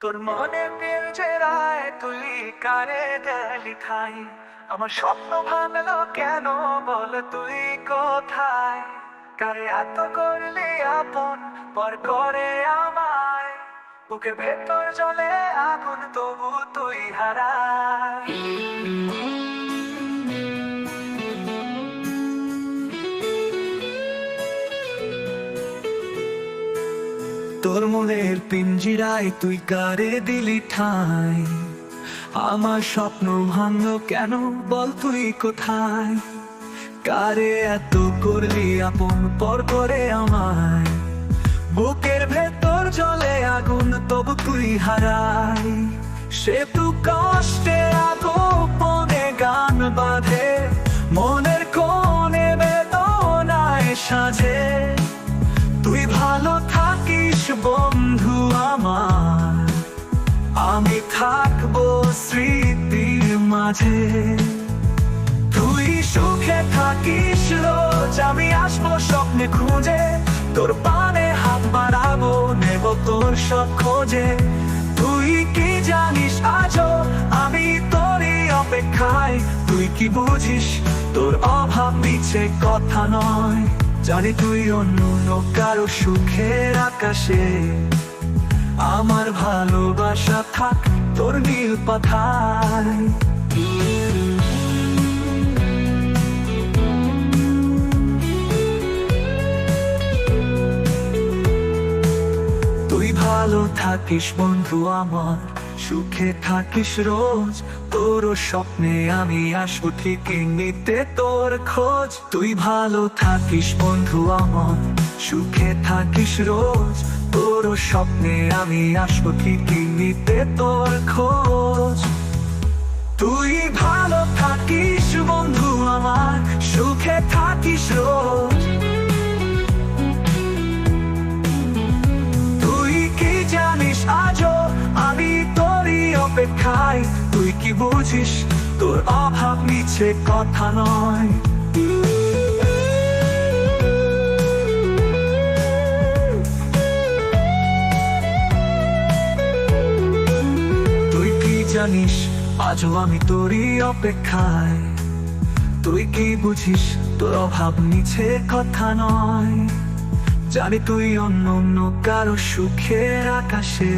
তোর মনে পিঞ্জেরায় তুই কারে দেলি ঠাই? আমার স্বপ্ন ভাঙলো কেন বল তুই কোথায়? কারে এত করলি আপন, পর করে আমায়? বুকে ভেতর জলে আগুন, তবু তুই হারায়। তোর মনের পিঞ্জিরায় তুই কারে দিলি ঠাই। আমার স্বপ্ন ভাঙল কেন বল তুই কোথায়? কারে এত করলি আপন পর করে আমায়? বুকের ভেতর জলে আগুন, তবু তুই হারাই। সে তু কষ্টে আগোপনে গান বাঁধে, মনের কোণে বেদনায় সাজে। তুই ভালো থাকিস বন্ধু আমার, আমি থাকব স্মৃতির মাঝে। তুই সুখে থাকিস রোজ, আমি আসব স্বপ্নে খুঁজে। তোর পানে হাত বাড়াবো, নেব তোর সব খোঁজে। তুই কি জানিস আজও আমি তোরই অপেক্ষায়? তুই কি বুঝিস তোর অভাব মিছে কথা নয়? জানি তুই অন্য কারও সুখের আকাশে। আমার ভালোবাসা থাক তোর নীল তুই ভালো থাকিস বন্ধু আমার। সুখে থাকিস রোজ, তোর স্বপ্নে আমি আসব ঠিকই নিতে তোর খোঁজ। তুই ভালো থাকিস বন্ধু আমার সুখে থাকিস রোজ, তোর স্বপ্নে আমি আসব ঠিকই নিতে তোর খোঁজ। তুই ভালো থাকিস বন্ধু আমার, সুখে থাকিস রোজ। অপেক্ষায় তুই কি বুঝিস? তোর অভাব মিছে কথা নয়। তুই কি জানিস? আজও আমি তোরই অপেক্ষায়। তুই কি বুঝিস? তোর অভাব মিছে কথা নয়। জানি তুই অন্য অন্য কারও সুখের আকাশে।